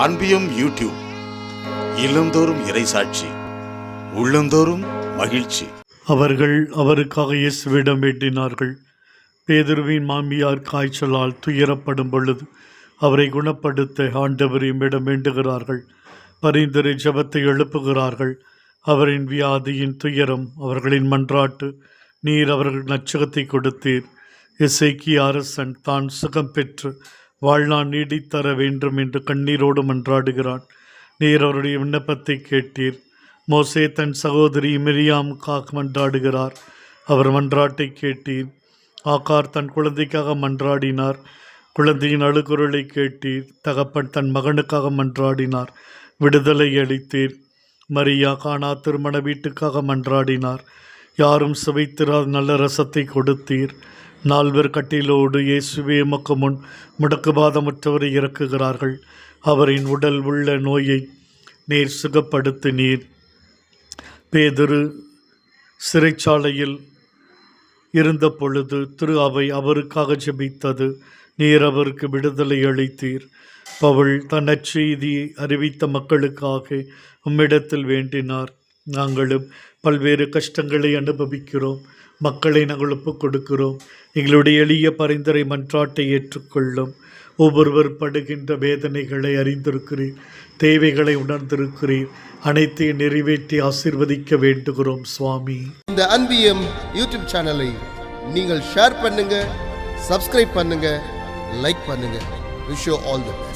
அன்பியும் YouTube இல்லந்தோறும் இறைசாட்சி உள்ளந்தோறும் மகிழ்ச்சி. அவர்கள் அவருக்காக இயேசுவிடம் வேண்டினார்கள். பேதுருவின் மாமியார் காய்ச்சலால் துயரப்படும் பொழுது அவரை குணப்படுத்த ஆண்டவர் இம்மிடம் வேண்டுகிறார்கள். பரிந்துரை ஜெபத்தை எழுப்புகிறார்கள். அவரின் வியாதியின் துயரம் அவர்களின் மன்றாட்டு நீர் அவர்கள் நச்சகத்தை கொடுத்தீர். இசைக்கு அரசன் தான் சுகம் பெற்று வாழ்நாள் நீடித்தர வேண்டும் என்று கண்ணீரோடு மன்றாடுகிறான். நீர் அவருடைய விண்ணப்பத்தை கேட்டீர். மோசே தன் சகோதரி மிரியாமுக்காக மன்றாடுகிறார். அவர் மன்றாட்டை கேட்டீர். ஆகார் தன் குழந்தைக்காக மன்றாடினார். குழந்தையின் அழுகுரலை கேட்டீர். தகப்பன் தன் மகனுக்காக மன்றாடினார். விடுதலை அளித்தீர். மரியா காணா திருமண வீட்டுக்காக மன்றாடினார். யாரும் சுவைத்திராத நல்ல ரசத்தை கொடுத்தீர். நால்வர் கட்டிலோடு இயேசுவே எமக்கு முன் முடக்குபாதமற்றவரை இறக்குகிறார்கள். அவரின் உடல் உள்ள நோயை நீர் சுகப்படுத்தினீர். பேதுரு சிறைச்சாலையில் இருந்த பொழுது திரு அவை அவருக்காக ஜெபித்தது. நீர் அவருக்கு விடுதலை அளித்தீர். பவள் தன் நற்செய்தியை அறிவித்த மக்களுக்காக உம்மிடத்தில் வேண்டினார். நாங்களும் பல்வேறு கஷ்டங்களை அனுபவிக்கிறோம். மக்களை நாங்கள் ஒப்புக் கொடுக்கிறோம். எங்களுடைய எளிய பரிந்துரை மன்றாட்டை ஏற்றுக்கொள்ளும். ஒவ்வொருவர் படுகின்ற வேதனைகளை அறிந்திருக்கிறீர். தேவைகளை உணர்ந்திருக்கிறீர். அனைத்தையும் நிறைவேற்றி ஆசீர்வதிக்க வேண்டுகிறோம் சுவாமி. இந்த அன்பியம் யூடியூப் சேனலை நீங்கள் ஷேர் பண்ணுங்க சப்ஸ்கிரைப் பண்ணுங்க லைக் பண்ணுங்க. Wish all the best